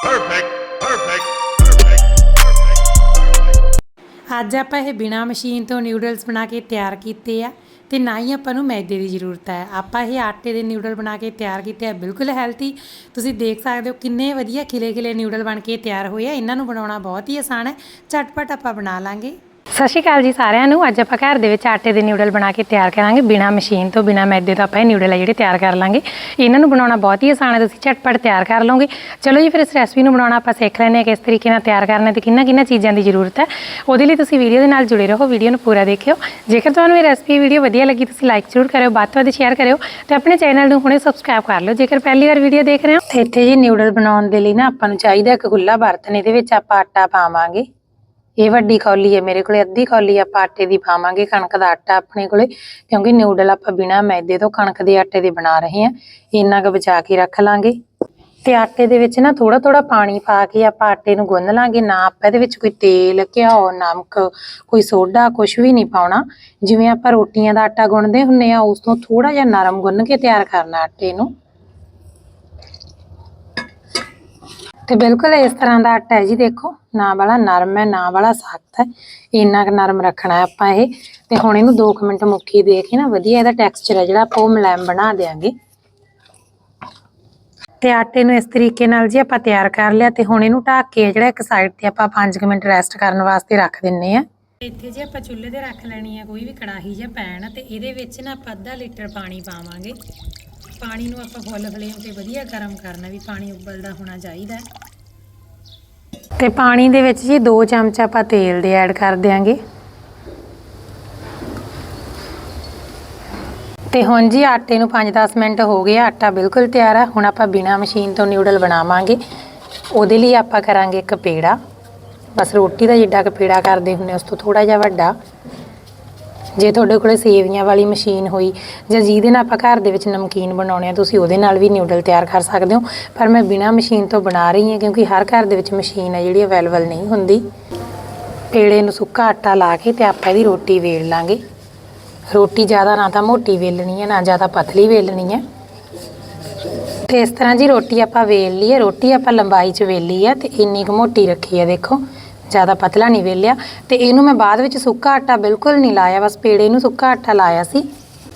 Perfect. Perfect. ਅੱਜ ਆਪਾਂ ਇਹ ਬਿਨਾ ਮਸ਼ੀਨ ਤੋਂ ਨਿਊਡਲਸ ਬਣਾ ਕੇ ਤਿਆਰ ਕੀਤੇ ਆ ਤੇ ਨਾ ਹੀ ਆਪਾਂ ਨੂੰ ਮੈਦੇ ਦੀ ਜ਼ਰੂਰਤ ਹੈ ਆਪਾਂ ਇਹ ਆਟੇ ਦੇ ਨਿਊਡਲ ਬਣਾ ਕੇ ਤਿਆਰ ਕੀਤੇ ਆ, ਬਿਲਕੁਲ ਹੈਲਥੀ ਤੁਸੀਂ ਦੇਖ ਸਕਦੇ ਹੋ ਕਿੰਨੇ ਵਧੀਆ ਖਿਲੇ ਖਿਲੇ ਨਿਊਡਲ ਬਣ ਕੇ ਤਿਆਰ ਹੋਏ ਆ ਇਹਨਾਂ ਨੂੰ ਬਣਾਉਣਾ ਬਹੁਤ ਹੀ ਆਸਾਨ ਹੈ ਝਟਪਟ ਆਪਾਂ ਬਣਾ ਲਾਂਗੇ ਸਤਿ ਸ਼੍ਰੀ ਅਕਾਲ ਜੀ ਸਾਰਿਆਂ ਨੂੰ। ਅੱਜ ਆਪਾਂ ਘਰ ਦੇ ਵਿੱਚ ਆਟੇ ਦੇ ਨਿਊਡਲ ਬਣਾ ਕੇ ਤਿਆਰ ਕਰਾਂਗੇ। ਬਿਨਾ ਮਸ਼ੀਨ ਤੋਂ, ਬਿਨਾ ਮੈਦੇ ਤੋਂ ਆਪਾਂ ਇਹ ਨਿਊਡਲ ਆ ਜਿਹੜੇ ਤਿਆਰ ਕਰ ਲਾਂਗੇ। ਇਹਨਾਂ ਨੂੰ ਬਣਾਉਣਾ ਬਹੁਤ ਹੀ ਆਸਾਨ ਹੈ। ਤੁਸੀਂ ਝਟਪਟ ਤਿਆਰ ਕਰ ਲਓਗੇ। ਚਲੋ ਜੀ, ਫਿਰ ਇਸ ਰੈਸਪੀ ਨੂੰ ਬਣਾਉਣਾ ਆਪਾਂ ਸਿੱਖ ਲੈਂਦੇ ਹਾਂ ਕਿਸ ਤਰੀਕੇ ਨਾਲ ਤਿਆਰ ਕਰਨਾ ਤੇ ਕਿੰਨਾ ਕਿੰਨਾ ਚੀਜ਼ਾਂ ਦੀ ਜ਼ਰੂਰਤ ਹੈ। ਉਹਦੇ ਲਈ ਤੁਸੀਂ ਵੀਡੀਓ ਦੇ ਨਾਲ ਜੁੜੇ ਰਹੋ। ਵੀਡੀਓ ਨੂੰ ਪੂਰਾ ਦੇਖਿਓ। ਜੇਕਰ ਤੁਹਾਨੂੰ ਇਹ ਰੈਸਪੀ ਵੀਡੀਓ ਵਧੀਆ ਲੱਗੀ, ਤੁਸੀਂ ਲਾਈਕ ਜ਼ਰੂਰ ਕਰਿਓ, ਵੱਧ ਤੋਂ ਵੱਧ ਸ਼ੇਅਰ ਕਰਿਓ ਤੇ ਆਪਣੇ ਚੈਨਲ ਨੂੰ ਹੁਣੇ ਸਬਸਕ੍ਰਾਈਬ ਕਰ ਲਓ। ਜੇਕਰ ਪਹਿਲੀ ਵਾਰ ਵੀਡੀਓ ਦੇਖ ਰਹੇ ਹੋ ਇੱਥੇ ਜੀ ਨਿਊਡਲ ਬਣਾਉਣ ਦੇ ਲਈ ਨਾ ਆਪਾਂ ਨੂੰ ਚਾਹੀਦਾ ਇੱਕ ਖੁੱਲਾ ਬਰਤਨ। ਇਹਦੇ ਵਿੱਚ ਆਪਾਂ ਆਟਾ ਪਾਵਾਂਗੇ। ਇਹ ਵੱਡੀ ਕੌਲੀ ਹੈ, ਮੇਰੇ ਕੋਲੇ ਅੱਧੀ ਖੌਲੀ ਆਪਾਂ ਆਟੇ ਦੀ ਪਾਵਾਂਗੇ ਕਣਕ ਦਾ ਆਟਾ ਆਪਣੇ ਕੋਲੇ, ਕਿਉਂਕਿ ਨਿਊਡਲ ਆਪਾਂ ਬਿਨਾ ਮੈਦੇ ਤੋਂ ਕਣਕ ਦੇ ਆਟੇ ਦੇ ਬਣਾ ਰਹੇ ਹਾਂ, ਇੰਨਾ ਕੁ ਬਚਾ ਕੇ ਰੱਖ ਲਾਂਗੇ। ਤੇ ਆਟੇ ਦੇ ਵਿੱਚ ਨਾ ਥੋੜਾ ਥੋੜਾ ਪਾਣੀ ਪਾ ਕੇ ਆਪਾਂ ਆਟੇ ਨੂੰ ਗੁੰਨ ਲਾਂਗੇ, ਨਾ ਆਪਾਂ ਇਹਦੇ ਵਿੱਚ ਕੋਈ ਤੇਲ, ਘਿਓ, ਨਮਕ, ਕੋਈ ਸੋਡਾ ਕੁਝ ਵੀ ਨਹੀਂ ਪਾਉਣਾ। ਜਿਵੇਂ ਆਪਾਂ ਰੋਟੀਆਂ ਦਾ ਆਟਾ ਗੁੰਨਦੇ ਹੁੰਨੇ ਆ, ਉਸ ਤੋਂ ਥੋੜਾ ਜਿਹਾ ਨਰਮ ਗੁੰਨ ਕੇ ਤਿਆਰ ਕਰਨਾ ਆਟੇ ਨੂੰ। ਤੇ ਬਿਲਕੁਲ ਇਸ ਤਰ੍ਹਾਂ ਦਾ ਆਟਾ ਹੈ ਜੀ, ਦੇਖੋ, ਨਾ ਵਾਲਾ ਨਰਮ ਹੈ, ਨਾ ਵਾਲਾ ਸਖਤ ਹੈ। ਇੰਨਾ ਕੁ ਨਰਮ ਰੱਖਣਾ ਹੈ ਆਪਾਂ ਇਹ। ਤੇ ਹੁਣ ਇਹਨੂੰ 2 ਮਿੰਟ ਮੁੱਕੀ ਦੇ ਕੇ ਨਾ ਵਧੀਆ ਇਹਦਾ ਟੈਕਸਚਰ ਹੈ ਜਿਹੜਾ, ਆਪਾਂ ਉਹ ਮੁਲਾਇਮ ਬਣਾ ਦੇਾਂਗੇ ਤੇ ਆਟੇ ਨੂੰ ਇਸ ਤਰੀਕੇ ਨਾਲ ਜੀ ਆਪਾਂ ਤਿਆਰ ਕਰ ਲਿਆ ਤੇ ਹੁਣ ਇਹਨੂੰ ਢੱਕ ਕੇ ਜਿਹੜਾ ਇੱਕ ਸਾਈਡ ਤੇ ਆਪਾਂ 5 ਮਿੰਟ ਰੈਸਟ ਕਰਨ ਵਾਸਤੇ ਰੱਖ ਦਿੰਨੇ ਆ। ਇੱਥੇ ਜੇ ਆਪਾਂ ਚੁੱਲ੍ਹੇ ਤੇ ਰੱਖ ਲੈਣੀ ਆ ਕੋਈ ਵੀ ਕੜਾਹੀ ਜਾਂ ਪੈਨ, ਤੇ ਇਹਦੇ ਵਿੱਚ ਨਾ ਆਪਾਂ ਅੱਧਾ ਲੀਟਰ ਪਾਣੀ ਪਾਵਾਂਗੇ। ਪਾਣੀ ਨੂੰ ਆਪਾਂ ਫੁੱਲ ਫਲੇਮ ਤੇ ਵਧੀਆ ਗਰਮ ਕਰਨਾ ਵੀ ਪਾਣੀ ਉਬਲਦਾ ਹੋਣਾ ਚਾਹੀਦਾ ਤੇ ਪਾਣੀ ਦੇ ਵਿੱਚ ਜੀ 2 ਚਮਚ ਆਪਾਂ ਤੇਲ ਦੇ ਐਡ ਕਰ ਦਿਆਂਗੇ। ਤੇ ਹੁਣ ਜੀ ਆਟੇ ਨੂੰ 5-10 ਮਿੰਟ ਹੋ ਗਏ ਆਟਾ ਬਿਲਕੁਲ ਤਿਆਰ ਆ। ਹੁਣ ਆਪਾਂ ਬਿਨਾ ਮਸ਼ੀਨ ਤੋਂ ਨਿਊਡਲ ਬਣਾਵਾਂਗੇ। ਉਹਦੇ ਲਈ ਆਪਾਂ ਕਰਾਂਗੇ ਇੱਕ ਪੇੜਾ। ਬਸ ਰੋਟੀ ਦਾ ਜਿੱਡਾ ਕੁ ਪੇੜਾ ਕਰਦੇ ਹੁੰਨੇ ਉਸ ਤੋਂ ਥੋੜਾ ਜਿਹਾ ਵੱਡਾ। ਜੇ ਤੁਹਾਡੇ ਕੋਲੇ ਸੇਵੀਆਂ ਵਾਲੀ ਮਸ਼ੀਨ ਹੋਈ ਜਾਂ ਜਿਹਦੇ ਨਾਲ ਆਪਾਂ ਘਰ ਦੇ ਵਿੱਚ ਨਮਕੀਨ ਬਣਾਉਣੇ ਆ, ਤੁਸੀਂ ਉਹਦੇ ਨਾਲ ਵੀ ਨਿਊਡਲ ਤਿਆਰ ਕਰ ਸਕਦੇ ਹੋ। ਪਰ ਮੈਂ ਬਿਨਾ ਮਸ਼ੀਨ ਤੋਂ ਬਣਾ ਰਹੀ ਹਾਂ ਕਿਉਂਕਿ ਹਰ ਘਰ ਦੇ ਵਿੱਚ ਮਸ਼ੀਨ ਹੈ ਜਿਹੜੀ ਅਵੇਲੇਬਲ ਨਹੀਂ ਹੁੰਦੀ। ਪੇੜੇ ਨੂੰ ਸੁੱਕਾ ਆਟਾ ਲਾ ਕੇ ਤੇ ਆਪਾਂ ਇਹਦੀ ਰੋਟੀ ਵੇਲ ਲਾਂਗੇ। ਰੋਟੀ ਜ਼ਿਆਦਾ ਨਾ ਤਾਂ ਮੋਟੀ ਵੇਲਣੀ ਹੈ, ਨਾ ਜ਼ਿਆਦਾ ਪਤਲੀ ਵੇਲਣੀ ਹੈ। ਤੇ ਇਸ ਤਰ੍ਹਾਂ ਜੀ ਰੋਟੀ ਆਪਾਂ ਵੇਲ ਲਈ ਹੈ ਰੋਟੀ ਆਪਾਂ ਲੰਬਾਈ 'ਚ ਵੇਲੀ ਹੈ ਤੇ ਇੰਨੀ ਕੁ ਮੋਟੀ ਰੱਖੀ ਹੈ ਦੇਖੋ। ਜ਼ਿਆਦਾ ਪਤਲਾ ਨਹੀਂ ਵੇਲਿਆ ਤੇ ਇਹਨੂੰ ਮੈਂ ਬਾਅਦ ਵਿੱਚ ਸੁੱਕਾ ਆਟਾ ਬਿਲਕੁਲ ਨਹੀਂ ਲਾਇਆ, ਬਸ ਪੇੜੇ ਨੂੰ ਸੁੱਕਾ ਆਟਾ ਲਾਇਆ ਸੀ।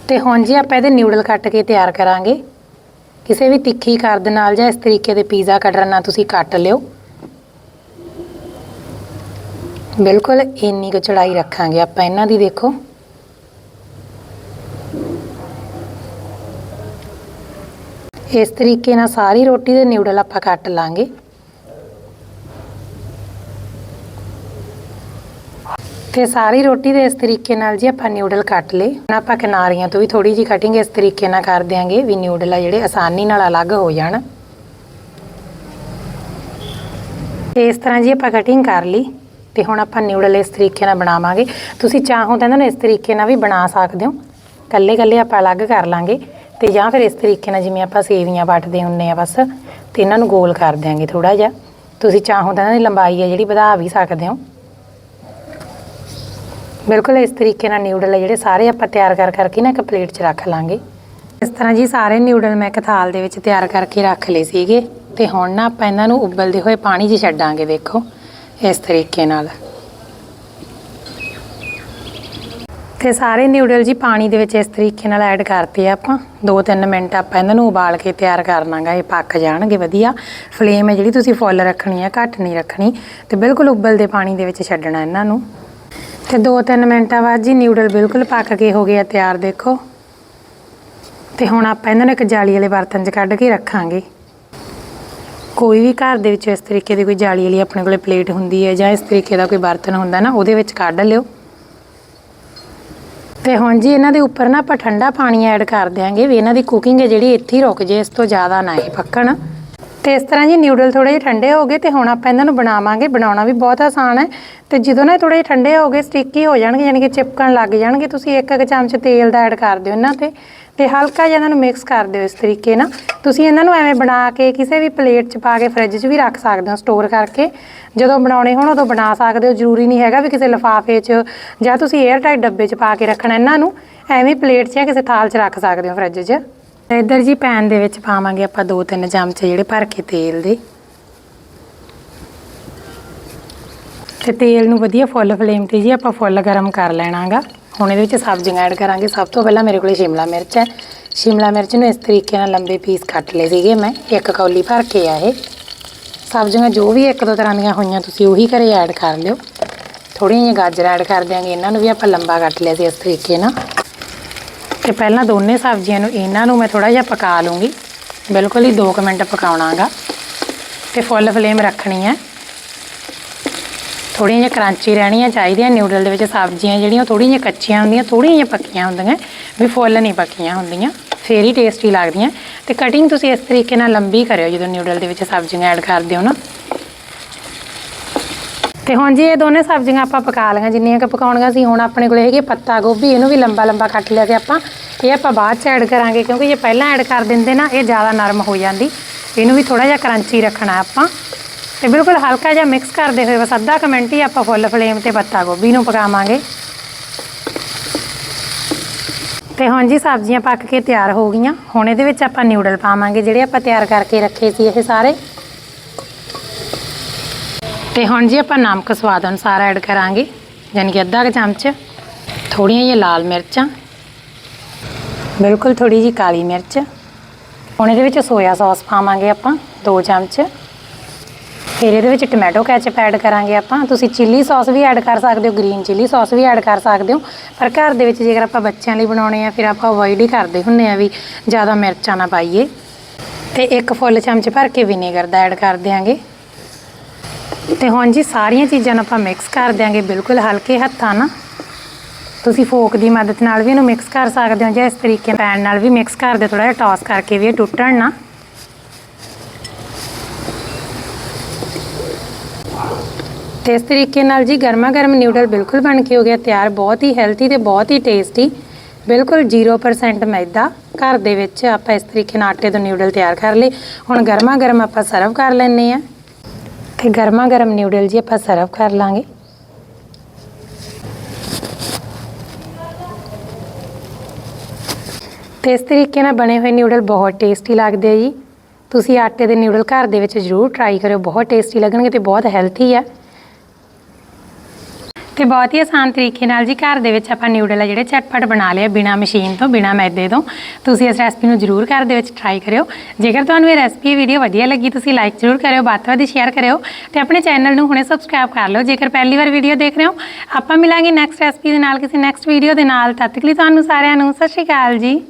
ਤੇ ਹੁਣ ਜੀ ਆਪਾਂ ਇਹਦੇ ਨਿਊਡਲ ਕੱਟ ਕੇ ਤਿਆਰ ਕਰਾਂਗੇ, ਕਿਸੇ ਵੀ ਤਿੱਖੀ ਕਰਦ ਨਾਲ ਜਾਂ ਇਸ ਤਰੀਕੇ ਦੇ ਪੀਜ਼ਾ ਕਟਰ ਨਾਲ ਤੁਸੀਂ ਕੱਟ ਲਿਓ। ਬਿਲਕੁਲ ਇੰਨੀ ਕੁ ਚੜਾਈ ਰੱਖਾਂਗੇ ਆਪਾਂ ਇਹਨਾਂ ਦੀ, ਦੇਖੋ। ਇਸ ਤਰੀਕੇ ਨਾਲ ਸਾਰੀ ਰੋਟੀ ਦੇ ਨਿਊਡਲ ਆਪਾਂ ਕੱਟ ਲਾਂਗੇ। ਤੇ ਸਾਰੀ ਰੋਟੀ ਦੇ ਇਸ ਤਰੀਕੇ ਨਾਲ ਜੀ ਆਪਾਂ ਨਿਊਡਲ ਕੱਟ ਲਏ। ਹੁਣ ਆਪਾਂ ਕਿਨਾਰੀਆਂ ਤੋਂ ਵੀ ਥੋੜੀ ਜੀ ਕਟਿੰਗ ਇਸ ਤਰੀਕੇ ਨਾਲ ਕਰ ਦਿਆਂਗੇ ਵੀ ਨਿਊਡਲ ਆ ਜਿਹੜੇ ਆਸਾਨੀ ਨਾਲ ਅਲੱਗ ਹੋ ਜਾਣ। ਤੇ ਇਸ ਤਰ੍ਹਾਂ ਜੀ ਆਪਾਂ ਕਟਿੰਗ ਕਰ ਲਈ ਤੇ ਹੁਣ ਆਪਾਂ ਨਿਊਡਲ ਇਸ ਤਰੀਕੇ ਨਾਲ ਬਣਾਵਾਂਗੇ। ਤੁਸੀਂ ਚਾਹੋ ਤਾਂ ਇਹਨਾਂ ਨੂੰ ਇਸ ਤਰੀਕੇ ਨਾਲ ਵੀ ਬਣਾ ਸਕਦੇ ਹੋ। ਕੱਲੇ ਕੱਲੇ ਆਪਾਂ ਅਲੱਗ ਕਰ ਲਾਂਗੇ ਤੇ ਜਾਂ ਫਿਰ ਇਸ ਤਰੀਕੇ ਨਾਲ ਜਿਵੇਂ ਆਪਾਂ ਸੇਵੀਆਂ ਵੱਟਦੇ ਹੁੰਨੇ ਆ ਬਸ ਤੇ ਇਹਨਾਂ ਨੂੰ ਗੋਲ ਕਰ ਦਿਆਂਗੇ ਥੋੜਾ ਜਿਹਾ। ਤੁਸੀਂ ਚਾਹੋ ਤਾਂ ਇਹਨਾਂ ਦੀ ਲੰਬਾਈ ਆ ਜਿਹੜੀ ਵਧਾ ਵੀ ਸਕਦੇ ਹੋ। ਬਿਲਕੁਲ ਇਸ ਤਰੀਕੇ ਨਾਲ ਨਿਊਡਲ ਹੈ ਜਿਹੜੇ ਸਾਰੇ ਆਪਾਂ ਤਿਆਰ ਕਰ ਕਰਕੇ ਨਾ ਇੱਕ ਪਲੇਟ 'ਚ ਰੱਖ ਲਾਂਗੇ। ਇਸ ਤਰ੍ਹਾਂ ਜੀ ਸਾਰੇ ਨਿਊਡਲ ਮੈਂ ਇੱਕ ਥਾਲ ਦੇ ਵਿੱਚ ਤਿਆਰ ਕਰਕੇ ਰੱਖ ਲਏ ਸੀਗੇ। ਤੇ ਹੁਣ ਨਾ ਆਪਾਂ ਇਹਨਾਂ ਨੂੰ ਉਬਲਦੇ ਹੋਏ ਪਾਣੀ 'ਚ ਛੱਡਾਂਗੇ ਦੇਖੋ, ਇਸ ਤਰੀਕੇ ਨਾਲ। ਤੇ ਸਾਰੇ ਨਿਊਡਲ ਜੀ ਪਾਣੀ ਦੇ ਵਿੱਚ ਇਸ ਤਰੀਕੇ ਨਾਲ ਐਡ ਕਰਤੇ ਆ ਆਪਾਂ। 2-3 ਮਿੰਟ ਆਪਾਂ ਇਹਨਾਂ ਨੂੰ ਉਬਾਲ ਕੇ ਤਿਆਰ ਕਰ ਲਾਂਗਾ, ਇਹ ਪੱਕ ਜਾਣਗੇ ਵਧੀਆ। ਫਲੇਮ ਹੈ ਜਿਹੜੀ ਤੁਸੀਂ ਫੁੱਲ ਰੱਖਣੀ ਹੈ ਘੱਟ ਨਹੀਂ ਰੱਖਣੀ। ਤੇ ਬਿਲਕੁਲ ਉਬਲਦੇ ਪਾਣੀ ਦੇ ਵਿੱਚ ਛੱਡਣਾ ਇਹਨਾਂ ਨੂੰ। ਤੇ 2-3 ਮਿੰਟਾਂ ਬਾਅਦ ਜੀ ਨਿਊਡਲ ਬਿਲਕੁਲ ਪੱਕ ਕੇ ਹੋ ਗਏ ਆ ਤਿਆਰ, ਦੇਖੋ। ਤੇ ਹੁਣ ਆਪਾਂ ਇਹਨਾਂ ਨੂੰ ਇੱਕ ਜਾਲੀ ਵਾਲੇ ਬਰਤਨ 'ਚ ਕੱਢ ਕੇ ਰੱਖਾਂਗੇ। ਕੋਈ ਵੀ ਘਰ ਦੇ ਵਿੱਚ ਇਸ ਤਰੀਕੇ ਦੀ ਕੋਈ ਜਾਲੀ ਵਾਲੀ ਆਪਣੇ ਕੋਲੇ ਪਲੇਟ ਹੁੰਦੀ ਹੈ ਜਾਂ ਇਸ ਤਰੀਕੇ ਦਾ ਕੋਈ ਬਰਤਨ ਹੁੰਦਾ ਨਾ, ਉਹਦੇ ਵਿੱਚ ਕੱਢ ਲਿਓ। ਤੇ ਹੁਣ ਜੀ ਇਹਨਾਂ ਦੇ ਉੱਪਰ ਨਾ ਆਪਾਂ ਠੰਡਾ ਪਾਣੀ ਐਡ ਕਰ ਦਿਆਂਗੇ ਵੀ ਇਹਨਾਂ ਦੀ ਕੁਕਿੰਗ ਹੈ ਜਿਹੜੀ ਇੱਥੇ ਹੀ ਰੁਕ ਜੇ, ਇਸ ਤੋਂ ਜ਼ਿਆਦਾ ਨਾ ਇਹ ਪੱਕਣ। ਤੇ ਇਸ ਤਰ੍ਹਾਂ ਜੀ ਨਿਊਡਲ ਥੋੜੇ ਜਿਹੇ ਠੰਡੇ ਹੋ ਗਏ ਤੇ ਹੁਣ ਆਪਾਂ ਇਹਨਾਂ ਨੂੰ ਬਣਾਵਾਂਗੇ। ਬਣਾਉਣਾ ਵੀ ਬਹੁਤ ਆਸਾਨ ਹੈ ਤੇ ਜਦੋਂ ਨਾ ਥੋੜੇ ਜਿਹੇ ਠੰਡੇ ਹੋ ਗਏ ਸਟਿੱਕੀ ਹੋ ਜਾਣਗੇ, ਯਾਨੀ ਕਿ ਚਿਪਕਣ ਲੱਗ ਜਾਣਗੇ, ਤੁਸੀਂ ਇੱਕ ਇੱਕ ਚਮਚ ਤੇਲ ਦਾ ਐਡ ਕਰ ਦਿਓ ਇਹਨਾਂ ਤੇ ਤੇ ਹਲਕਾ ਜਿਹਾ ਇਹਨਾਂ ਨੂੰ ਮਿਕਸ ਕਰ ਦਿਓ ਇਸ ਤਰੀਕੇ ਨਾਲ। ਤੁਸੀਂ ਇਹਨਾਂ ਨੂੰ ਐਵੇਂ ਬਣਾ ਕੇ ਕਿਸੇ ਵੀ ਪਲੇਟ 'ਚ ਪਾ ਕੇ ਫ੍ਰਿਜ 'ਚ ਵੀ ਰੱਖ ਸਕਦੇ ਹੋ ਸਟੋਰ ਕਰਕੇ। ਜਦੋਂ ਬਣਾਉਣੇ ਹੋਣ ਉਦੋਂ ਬਣਾ ਸਕਦੇ ਹੋ, ਜ਼ਰੂਰੀ ਨਹੀਂ ਹੈਗਾ ਵੀ ਕਿਸੇ ਲਿਫਾਫੇ 'ਚ ਜਾਂ ਤੁਸੀਂ 에ਅਰ ਟਾਈਟ ਡੱਬੇ 'ਚ ਪਾ ਕੇ ਰੱਖਣਾ ਇਹਨਾਂ ਨੂੰ। ਐਵੇਂ ਪਲੇਟ 'ਚ ਜਾਂ ਕਿਸੇ ਥਾਲ 'ਚ ਰੱਖ ਸਕਦੇ ਹੋ ਫ੍ਰਿਜ 'ਚ। ਤੇ ਇੱਧਰ ਜੀ ਪੈਨ ਦੇ ਵਿੱਚ ਪਾਵਾਂਗੇ ਆਪਾਂ 2-3 ਚਮਚ ਜਿਹੜੇ ਭਰ ਕੇ ਤੇਲ ਦੇ। ਤੇ ਤੇਲ ਨੂੰ ਵਧੀਆ ਫੁੱਲ ਫਲੇਮ ਤੇ ਜੀ ਆਪਾਂ ਫੁੱਲ ਗਰਮ ਕਰ ਲੈਣਾਗਾ। ਹੁਣ ਇਹਦੇ ਵਿੱਚ ਸਬਜ਼ੀਆਂ ਐਡ ਕਰਾਂਗੇ। ਸਭ ਤੋਂ ਪਹਿਲਾਂ ਮੇਰੇ ਕੋਲੇ ਸ਼ਿਮਲਾ ਮਿਰਚ ਹੈ। ਸ਼ਿਮਲਾ ਮਿਰਚ ਨੂੰ ਇਸ ਤਰੀਕੇ ਨਾਲ ਲੰਬੇ ਪੀਸ ਕੱਟ ਲਏ ਸੀਗੇ ਮੈਂ। ਇੱਕ ਕੌਲੀ ਭਰ ਕੇ ਆ ਇਹ। ਸਬਜ਼ੀਆਂ ਜੋ ਵੀ ਇੱਕ ਦੋ ਤਰ੍ਹਾਂ ਦੀਆਂ ਹੋਈਆਂ ਤੁਸੀਂ ਉਹੀ ਘਰੇ ਐਡ ਕਰ ਲਿਓ। ਥੋੜ੍ਹੀਆਂ ਜਿਹੀਆਂ ਗਾਜਰਾਂ ਐਡ ਕਰ ਦਿਆਂਗੇ। ਇਹਨਾਂ ਨੂੰ ਵੀ ਆਪਾਂ ਲੰਬਾ ਕੱਟ ਲਿਆ ਸੀ ਇਸ ਤਰੀਕੇ ਨਾਲ। ਤੇ ਪਹਿਲਾਂ ਦੋਨੇ ਸਬਜ਼ੀਆਂ ਨੂੰ ਇਹਨਾਂ ਨੂੰ ਮੈਂ ਥੋੜਾ ਜਿਹਾ ਪਕਾ ਲੂੰਗੀ। ਬਿਲਕੁਲ ਹੀ 2 ਮਿੰਟ ਪਕਾਉਣਾਗਾ। ਤੇ ਫੁੱਲ ਫਲੇਮ ਰੱਖਣੀ ਹੈ। ਥੋੜ੍ਹੀਆਂ ਜਿਹੀਆਂ ਕਰੰਚੀ ਰਹਿਣੀਆਂ ਚਾਹੀਦੀਆਂ। ਨਿਊਡਲ ਦੇ ਵਿੱਚ ਸਬਜ਼ੀਆਂ ਜਿਹੜੀਆਂ ਥੋੜ੍ਹੀਆਂ ਜਿਹੀਆਂ ਕੱਚੀਆਂ ਹੁੰਦੀਆਂ, ਥੋੜ੍ਹੀਆਂ ਜਿਹੀਆਂ ਪੱਕੀਆਂ ਹੁੰਦੀਆਂ, ਵੀ ਫੁੱਲ ਨਹੀਂ ਪੱਕੀਆਂ ਹੁੰਦੀਆਂ। ਫੇਰ ਹੀ ਟੇਸਟੀ ਲੱਗਦੀਆਂ। ਤੇ ਕਟਿੰਗ ਤੁਸੀਂ ਇਸ ਤਰੀਕੇ ਨਾਲ ਲੰਬੀ ਕਰਿਓ ਜਦੋਂ ਨਿਊਡਲ ਦੇ ਵਿੱਚ ਸਬਜ਼ੀਆਂ ਐਡ ਕਰਦੇ ਹੋ ਨਾ। ਤੇ ਹੁਣ ਜੀ ਇਹ ਦੋਨੇ ਸਬਜ਼ੀਆਂ ਆਪਾਂ ਪਕਾ ਲਈਆਂ, ਜਿੰਨੀਆਂ ਕਿ ਪਕਾਉਣੀਆਂ ਸੀ, ਹੁਣ ਆਪਣੇ ਕੋਲ ਹੈਗੇ ਪੱਤਾ ਗੋਭੀ, ਇਹਨੂੰ ਵੀ ਲੰਬਾ ਲੰਬਾ ਕੱਟ ਲਿਆ ਤੇ ਆਪਾਂ, ਇਹ ਆਪਾਂ ਬਾਅਦ ਚ ਐਡ ਕਰਾਂਗੇ, ਕਿਉਂਕਿ ਜੇ ਪਹਿਲਾਂ ਐਡ ਕਰ ਦਿੰਦੇ ਨਾ, ਇਹ ਜ਼ਿਆਦਾ ਨਰਮ ਹੋ ਜਾਂਦੀ। ਇਹਨੂੰ ਵੀ ਥੋੜਾ ਜਿਹਾ ਕਰੰਚੀ ਰੱਖਣਾ ਆਪਾਂ। ਤੇ ਬਿਲਕੁਲ ਹਲਕਾ ਜਿਹਾ ਮਿਕਸ ਕਰਦੇ ਹੋਏ, ਬਸ ਅੱਧਾ ਕੁ ਮਿੰਟ ਹੀ ਆਪਾਂ ਫੁੱਲ ਫਲੇਮ ਤੇ ਪੱਤਾ ਗੋਭੀ ਨੂੰ ਪਕਾਵਾਂਗੇ। ਤੇ ਹੁਣ ਜੀ ਸਬਜ਼ੀਆਂ ਪੱਕ ਕੇ ਤਿਆਰ ਹੋ ਗਈਆਂ। ਹੁਣ ਇਹਦੇ ਵਿੱਚ ਆਪਾਂ ਨਿਊਡਲ ਪਾਵਾਂਗੇ, ਜਿਹੜੇ ਆਪਾਂ ਤਿਆਰ ਕਰਕੇ ਰੱਖੇ ਸੀ ਇਹ ਸਾਰੇ। ਤੇ ਹੁਣ ਜੀ ਆਪਾਂ ਨਮਕ ਸਵਾਦ ਅਨੁਸਾਰ ਐਡ ਕਰਾਂਗੇ ਯਾਨੀ ਕਿ ਅੱਧਾ ਕੁ ਚਮਚ, ਥੋੜੀਆਂ ਜਿਹੀਆਂ ਲਾਲ ਮਿਰਚਾਂ, ਬਿਲਕੁਲ ਥੋੜੀ ਜੀ ਕਾਲੀ ਮਿਰਚ, ਹੁਣ ਇਹਦੇ ਵਿੱਚ ਸੋਇਆ ਸੌਸ ਪਾਵਾਂਗੇ ਆਪਾਂ 2 ਚਮਚ, ਫਿਰ ਇਹਦੇ ਵਿੱਚ ਟੋਮੈਟੋ ਕੈਚਪ ਐਡ ਕਰਾਂਗੇ ਆਪਾਂ, ਤੁਸੀਂ ਚਿੱਲੀ ਸੌਸ ਵੀ ਐਡ ਕਰ ਸਕਦੇ ਹੋ ਗ੍ਰੀਨ ਚਿੱਲੀ ਸੌਸ ਵੀ ਐਡ ਕਰ ਸਕਦੇ ਹੋ, ਪਰ ਘਰ ਦੇ ਵਿੱਚ ਜੇਕਰ ਆਪਾਂ ਬੱਚਿਆਂ ਲਈ ਬਣਾਉਣੇ ਆ, ਫਿਰ ਆਪਾਂ ਅਵੋਇਡ ਹੀ ਕਰਦੇ ਹੁੰਨੇ ਆ ਵੀ ਜ਼ਿਆਦਾ ਮਿਰਚਾਂ ਨਾ ਪਾਈਏ, ਤੇ ਇੱਕ ਫੁੱਲ ਚਮਚ ਭਰ ਕੇ ਵਿਨੇਗਰ ਦਾ ਐਡ ਕਰ ਦਿਆਂਗੇ। ਤੇ ਹੁਣ ਜੀ ਸਾਰੀਆਂ ਚੀਜ਼ਾਂ ਨੂੰ ਆਪਾਂ ਮਿਕਸ ਕਰ ਦਿਆਂਗੇ ਬਿਲਕੁਲ ਹਲਕੇ ਹੱਥਾਂ ਨਾਲ। ਤੁਸੀਂ ਫੋਕ ਦੀ ਮਦਦ ਨਾਲ ਵੀ ਇਹਨੂੰ ਮਿਕਸ ਕਰ ਸਕਦੇ ਹੋ ਜਾਂ ਇਸ ਤਰੀਕੇ ਪੈਨ ਨਾਲ ਵੀ ਮਿਕਸ ਕਰ ਦਿਓ ਥੋੜਾ ਜਿਹਾ ਟਾਸ ਕਰਕੇ ਵੀ ਇਹ ਟੁੱਟਣ ਨਾ। ਤੇ ਇਸ ਤਰੀਕੇ ਨਾਲ ਜੀ ਗਰਮਾ ਗਰਮ ਨਿਊਡਲ ਬਿਲਕੁਲ ਬਣ ਕੇ ਹੋ ਗਿਆ, ਤਿਆਰ ਬਹੁਤ ਹੀ ਹੈਲਥੀ ਤੇ ਬਹੁਤ ਹੀ ਟੇਸਟੀ ਬਿਲਕੁਲ 0% ਮੈਦਾ ਘਰ ਦੇ ਵਿੱਚ ਆਪਾਂ ਇਸ ਤਰੀਕੇ ਨਾਲ ਆਟੇ ਤੋਂ ਨਿਊਡਲ ਤਿਆਰ ਕਰ ਲਏ। ਹੁਣ ਗਰਮਾ ਗਰਮ ਆਪਾਂ ਸਰਵ ਕਰ ਲੈਣੇ ਆ ਤੇ ਗਰਮਾ ਗਰਮ ਨਿਊਡਲ ਜੀ ਆਪਾਂ ਸਰਵ ਕਰ ਲਾਂਗੇ। ਤੇ ਇਸ ਤਰੀਕੇ ਨਾਲ ਬਣੇ ਹੋਏ ਨਿਊਡਲ ਬਹੁਤ ਟੇਸਟੀ ਲੱਗਦੇ ਆ ਜੀ। ਤੁਸੀਂ ਆਟੇ ਦੇ ਨਿਊਡਲ ਘਰ ਦੇ ਵਿੱਚ ਜ਼ਰੂਰ ਟਰਾਈ ਕਰਿਓ, ਬਹੁਤ ਟੇਸਟੀ ਲੱਗਣਗੇ ਤੇ ਬਹੁਤ ਹੈਲਥੀ ਆ। ਤੇ ਬਹੁਤ ਹੀ ਆਸਾਨ ਤਰੀਕੇ ਨਾਲ ਜੀ ਘਰ ਦੇ ਵਿੱਚ ਆਪਾਂ ਨਿਊਡਲ ਆ ਜਿਹੜੇ ਝਟਪਟ ਬਣਾ ਲਿਆ ਬਿਨਾ ਮਸ਼ੀਨ ਤੋਂ, ਬਿਨਾ ਮੈਦੇ ਤੋਂ। ਤੁਸੀਂ ਇਸ ਰੈਸਪੀ ਨੂੰ ਜ਼ਰੂਰ ਘਰ ਦੇ ਵਿੱਚ ਟਰਾਈ ਕਰਿਓ। ਜੇਕਰ ਤੁਹਾਨੂੰ ਇਹ ਰੈਸਪੀ ਵੀਡੀਓ ਵਧੀਆ ਲੱਗੀ, ਤੁਸੀਂ ਲਾਈਕ ਜ਼ਰੂਰ ਕਰਿਓ, ਵੱਧ ਤੋਂ ਵੱਧ ਸ਼ੇਅਰ ਕਰਿਓ ਤੇ ਆਪਣੇ ਚੈਨਲ ਨੂੰ ਹੁਣੇ ਸਬਸਕ੍ਰਾਈਬ ਕਰ ਲਓ। ਜੇਕਰ ਪਹਿਲੀ ਵਾਰ ਵੀਡੀਓ ਦੇਖ ਰਹੇ ਹੋ, ਆਪਾਂ ਮਿਲਾਂਗੇ ਨੈਕਸਟ ਰੈਸਪੀ ਦੇ ਨਾਲ, ਕਿਸੇ ਨੈਕਸਟ ਵੀਡੀਓ ਦੇ ਨਾਲ। ਤਦ ਤੱਕ ਲਈ ਤੁਹਾਨੂੰ ਸਾਰਿਆਂ ਨੂੰ ਸਤਿ ਸ਼੍ਰੀ ਅਕਾਲ ਜੀ।